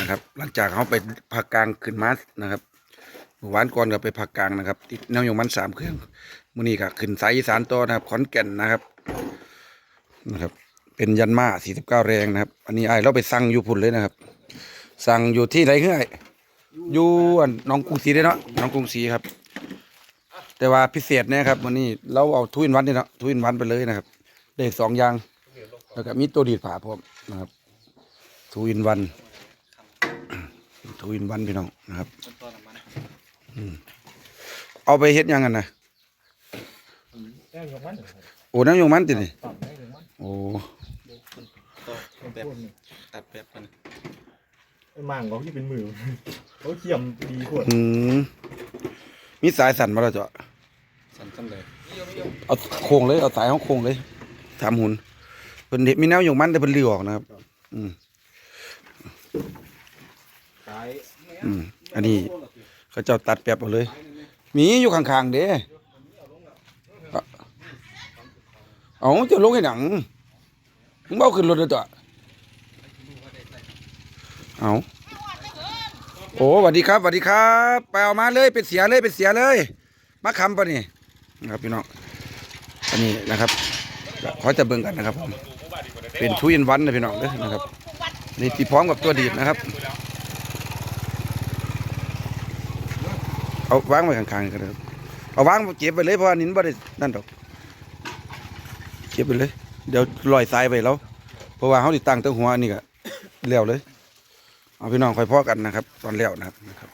นะครับ หลังจากเขาไปภาคกลางขึ้นมานะครับเมื่วานก่อนก็ไปภาคกลางนะครับติดแนวยงมันสามเครื่องมือนี้ก็ขึ้นสายอีสานต่อนะครับขอนแก่นนะครับนะครับ เป็นยันมา49แรงนะครับ อันนี้ไอเราไปสั่งอยู่พุ่นเลยนะครับ สั่งอยู่ที่ไหนคือไอยู่อันน้องกรุงศรีเด้เนาะน้องกรุงศรีครับ แต่ว่าพิเศษเนี่ยครับวันนี้เราเอาทุอินวันนี่เนาะทุอินวันไปเลยนะครับ ได้สองอย่างแล้วก็มีตัวดีดผาพร้อมนะครับทูอินวัน ทูอินวันพี่น้องนะครับอืมเอาไปเฮ็ดหยังกันนะแก้ยกมันโอ้น้ำยงมันตินี่ต่ำได้ยกมันโอ้แบบตัดแบบกันไอ้มั่งเขาที่เป็นมือเขาเขี่ยมดีขวดอืมมีสายสั่นมาแล้วจ้ะสันซ้ำเลยเอาโค้งเลยเอาสายเขาโค้งเลยถามหุ่นเพิ่นเฮ็ดมีแนวยงมันแต่เพิ่นลือออกนะครับ อืมตาย อืมอันนี้เขาเจ้าตัดแป๊บเอาเลย มีอยู่ข้างๆเด้เอาเอาจะลงให้หนังมึงเบ้าขึ้นรถเลยตัวเอาโอ้สวัสดีครับสวัสดีครับไปเอามาเลยเป็นเสียเลยเป็นเสียเลยมาคำปะนี่นะครับพี่น้องอันนี้นะครับเขาจะเบิ่งกันนะครับผมเป็นทุยนวันนะพี่น้องเด้อนะครับนี่ตีพร้อมกับตัวดีดนะครับ เอาวางไว้ข้างๆกันเลยครับเอาวางเก็บไปเลยเพราะว่านิ้นบ่ได้นั่นดอกเก็บไปเลย เดี๋ยวลอยทรายไปแล้วเพราะว่าเขาติดตั้งตั้งหัวนี่ก็แล้วเลย เอาพี่น้องคอยพ่อกันนะครับ ตอนแล้วนะครับนะครับ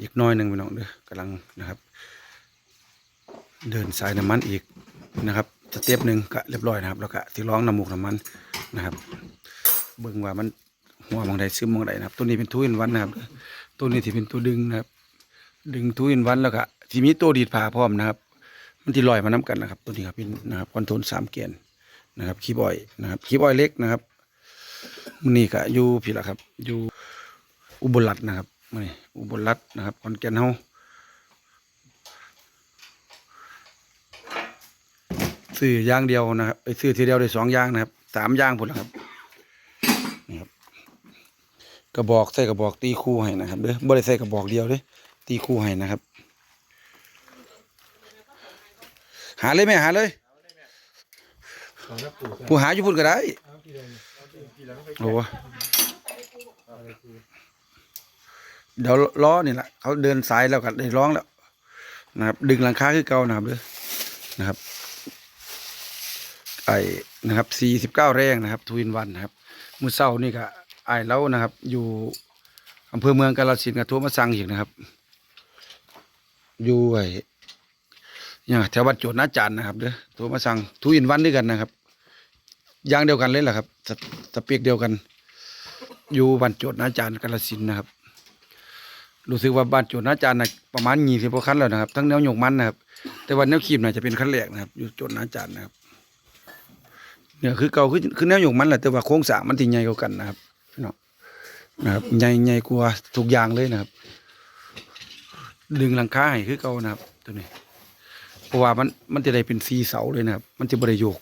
อีกน้อยหนึ่งพี่น้องเด้อกำลังนะครับ เดินสายน้ำมันอีกนะครับสเต็ปหนึ่งก็เรียบร้อยนะครับ แล้วก็ที่ร้องน้ำมูกน้ำมันนะครับ เบิ่งว่ามันหัวมองใดซึมมองใดนะครับ ตัวนี้เป็นทุยนวันนะครับ ตัวนี้ที่เป็นตัวดึงนะครับ ดึงทุอินวันแล้วก็ทีมีตัวดีดผาพร้อมนะครับ มันที่ลอยมาน้กันนะครับ ตัวนี้ครับเป็นนะครับคอนโทรลสามเกียนนะครับคีย์บอยนะครับคีย์บอยเล็กนะครับมันนี่ก็อยู่พี่ละครับ อยู่อุบลรัตน์นะครับมื้อนี่อุบลรัตน์นะครับคอนแก่นเฮาซื้อย่างเดียวนะครับไปซื้อทีเดียวได้สองย่างนะครับสามย่างผลละครับนี่ครับกระบอกใส่กระบอกตีคู่ให้นะครับเด้อบ่ได้ใส่กระบอกเดียวเด้อ ตีคู่ให้นะครับ หาเลยแม่หาเลยผู้หาอยู่พุ่นก็ได้เอาที่เดิมเอาที่ที่แล้วก็ไปโอ้เดี๋ยวล้อนี่แหละเขาเดินสายแล้วก็ได้ร้องแล้วนะครับ ดึงหลังคาคือเก่านะครับเด้อนะครับไอ้นะครับสี่สิบเก้าแรงนะครับทวินวันนะครับมือเศร้านี่ก็ไอ้แล้วนะครับ อยู่อำเภอเมืองกาฬสินธุ์กับโทรมาสังอีกนะครับ อยู่ไอ้เนี่ยแถววัดโจทย์นาจานนะครับเด้อโทรมาสั่งทวินวันด้วยกันนะครับอย่างเดียวกันเลยแหละครับสสเปีกเดียวกัน อยู่บ้านโจทย์นาจานกาฬสินนะครับ รู้สึกว่าบ้านโจทย์นาจานนะประมาณยี่สิบกว่าคันแล้วนะครับ ทั้งแนวหยกมันนะครับ แต่ว่าแนวขีบน่าจะเป็นคันแรกนะครับ อยู่โจทย์นาจานนะครับ เนี่ยคือเก่าคือคือแนวหยกมันแหละแต่ว่าโครงสร้างมันที่ใหญ่กว่ากันนะครับพี่น้องนะครับใหญ่ใหญ่กว่าทุกอย่างเลยนะครับ ดึงหลังคาให้คือเก่านะครับ ตัวนี้ เพราะว่ามันมันจะได้เป็นสีเสาเลยนะครับ มันจะบริโยก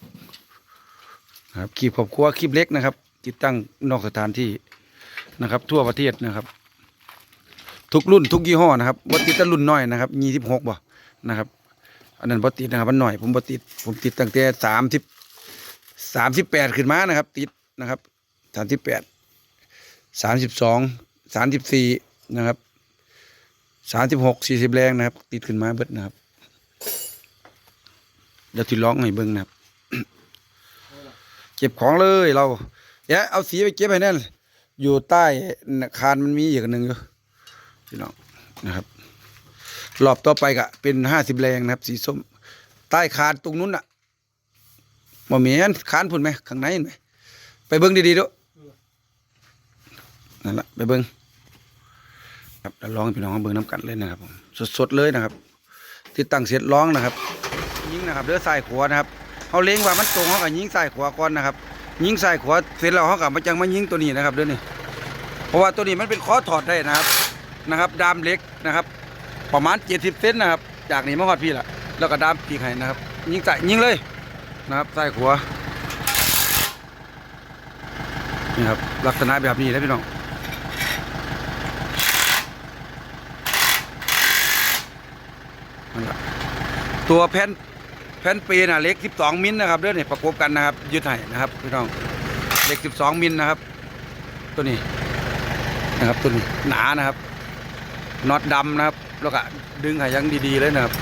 นะครับขีบขอบครัวขีบเล็กนะครับ ติดตั้งนอกสถานที่นะครับ ทั่วประเทศนะครับ ทุกรุ่นทุกยี่ห้อนะครับบ่ติดแต่รุ่นน้อยนะครับยี่สิบหกบ่นะครับ อันนั้นบ่ติดนะครับมันหน่อย ผมบ่ติดผมติดตั้งแต่สามสิบสามสิบแปดขึ้นมานะครับ ติดนะครับสามสิบแปดสามสิบสองสามสิบสี่นะครับ สามสิบหกสี่สิบแรงนะครับ ติดขึ้นมาเบิดนะครับเดี๋ยวที่ร้องให้เบิ้งนะครับ เก็บของเลยเราเดี๋ยเอาสีไปเก็บให้แน่นอยู่ใต้คานมันมีอีกหนึ่งอยู่พี่น้องนะครับรอบต่อไปก็เป็นห้าสิบแรงนะครับ สีส้ม ใต้คานตรงนู้นอะบ่มีอันคานพุ่นไหมข้างในเห็นไหมไปเบิ่งดีๆดูนั่นแหละไปเบิ่ง ครับแล้วร้องพี่น้องเขาเบิ่งน้ำกันเลยนะครับผมสดๆเลยนะครับติดตั้งเสร็จร้องนะครับ ยิงนะครับเลือสายขวานะครับเขาเล็งว่ามันตรงเขากับยิงสายขวาก่อนนะครับ ยิงสายขวาเสร็จแล้วเขากับมาจังมายิงตัวนี้นะครับเด้อนี่เพราะว่าตัวนี้มันเป็นคอถอดได้นะครับนะครับดามเหล็กนะครับ ประมาณเจ็ดสิบเซนนะครับ จากนี้มาฮอดพี่ละแล้วก็ดามปีกให้นะครับ ยิงใส่ยิงเลยนะครับใต้ขัวนี่ครับลักษณะแบบนี้นะพี่น้อง นั่นล่ะ ตัวแผ่นแผ่นปีน่ะเล็ก 12 มิลนะครับเด้อนี่ประกบกันนะครับยึดให้นะครับพี่น้องเล็ก 12 มิลนะครับ ตัวนี้นะครับตัวนี้หนานะครับน็อตดำนะครับ แล้วก็ดึงให้ยังดีๆเลยนะครับ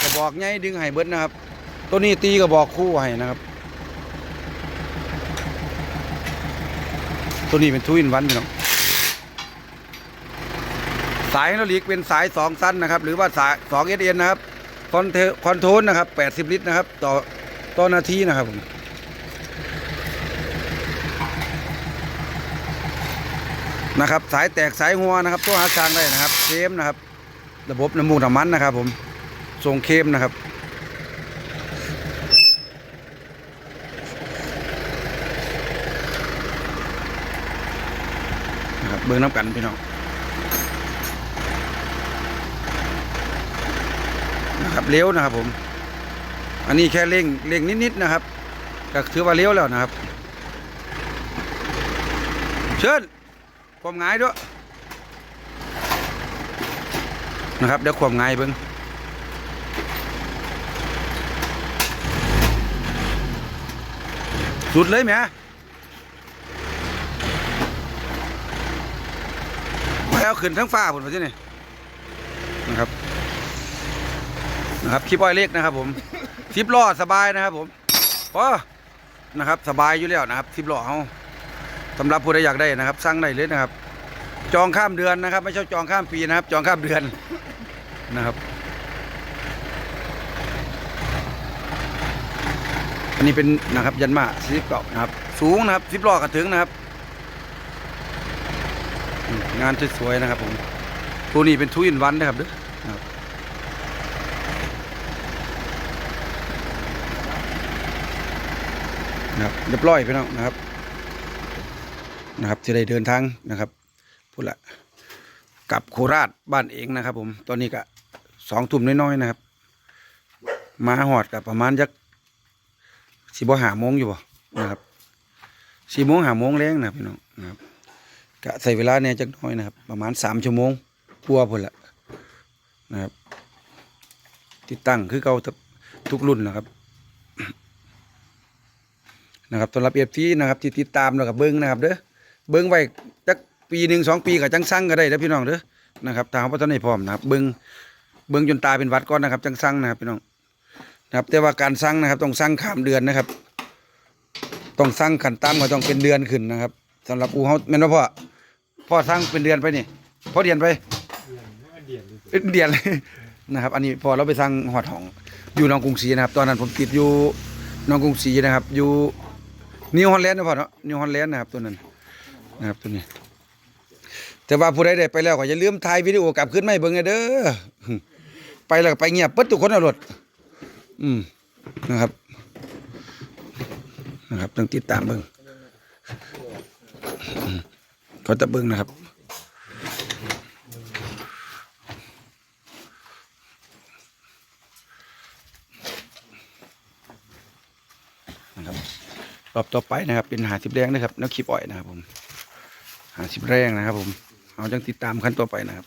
กระบอกใหญ่ดึงให้เบิดนะครับ ตัวนี้ตีกระบอกคู่ให้นะครับ ตัวนี้เป็นทูอินวันพี่น้อง สายไฮดรอลิกเป็นสายสองสั้นนะครับ หรือว่าสายสองเอเอ็นนะครับคอนเทคอนโทรลนะครับแปดสิบลิตรนะครับ ต่อต่อนาทีนะครับผมนะครับ สายแตกสายหัวนะครับตัวหาทางได้นะครับเคมนะครับ ระบบน้ำมูกน้ำมันนะครับ ผมทรงเคมนะครับนะครับ เบิ้งน้ำกันพี่น้อง นะครับเลี้ยวนะครับผม อันนี้แค่เร่งเร่งนิดๆนะครับก็ถือว่าเลี้ยวแล้วนะครับ เชิญความง่ายด้วยนะครับเดี๋ยวความง่ายเบิ้งสุดเลยแหมไม่เอาขึ้นทั้งฟ้าผมมาที่นี่นะครับ นะครับคลิปอ้อยเล็กนะครับ ผมสิบล้อสบายนะครับ ผมพอนะครับ สบายอยู่แล้วนะครับสิบล้อเขาสำหรับผู้ใดอยากได้นะครับสั่งได้เลยนะครับ จองข้ามเดือนนะครับ ไม่ใช่จองข้ามปีนะครับ จองข้ามเดือนนะครับอันนี้เป็นนะครับยันมาสิบเก่านะครับ สูงนะครับสิบล้อกระถึงนะครับ งานสวยๆนะครับผมตัวนี้เป็นทูอินวันนะครับเด้อ นะครับเรียบร้อยพี่น้องนะครับนะครับจะได้เดินทางนะครับพูดละกลับโคราชบ้านเองนะครับ ผมตอนนี้ก็สองทุ่มน้อยๆนะครับ มาหอดกับประมาณจักสี่โมงหาโมงอยู่บ่นะครับสี่โมงหาโมงแรงนะพี่น้องนะครับก็ใส่เวลาเนี่ยจักน้อยนะครับ ประมาณสามชั่วโมงกลัวพุ่นละนะครับ ติดตั้งคือเก่าทุกรุ่นนะครับ นะครับสำหรับเอฟซีนะครับที่ติดตามแล้วกับเบิ้งนะครับเด้อเบิ้งไว้จักปีหนึ่งสองปีกับจังสั่งก็ได้นะพี่น้องเด้อนะครับทางพัฒนาพร้อมนะครับเบิ้งเบิ้งจนตาเป็นวัดก่อนนะครับจังสั่งนะครับพี่น้องนะครับแต่ว่าการสั่งนะครับต้องสั่งข้ามเดือนนะครับ ต้องสั่งขันตามก็ต้องเป็นเดือนขึ้นนะครับสำหรับอูเฮาแม่นว่าพ่อพ่อสร้างเป็นเดือนไปนี่พ่อเดือนไปเดือนเดือนเลยนะครับ อันนี้พอเราไปสร้างหอดหองอยู่หนองกรุงศรีนะครับ ตอนนั้นผมติดอยู่หนองกรุงศรีนะครับอยู่ นิวฮอลแลนด์นะพ่อเนาะนิวฮอลแลนด์นะครับตัวนั้นนะครับตัวนี้ แต่ว่าผู้ใดได้ไปแล้วก็อย่าลืมถ่ายวิดีโอกลับขึ้นไมาให้เบิ่งเด้อไปแล้วไปเงียบเปิดทุกคนเอารถอืมนะครับ นะครับต้องติดตามเบิ่งเขาจะเบิ่งนะครับนะครับ รอบต่อไปนะครับ เป็นหาสิบแรงนะครับนักคลิปอ่อยนะครับผมหาสิบแรงนะครับผมเอาจังติดตามขั้นต่อไปนะครับ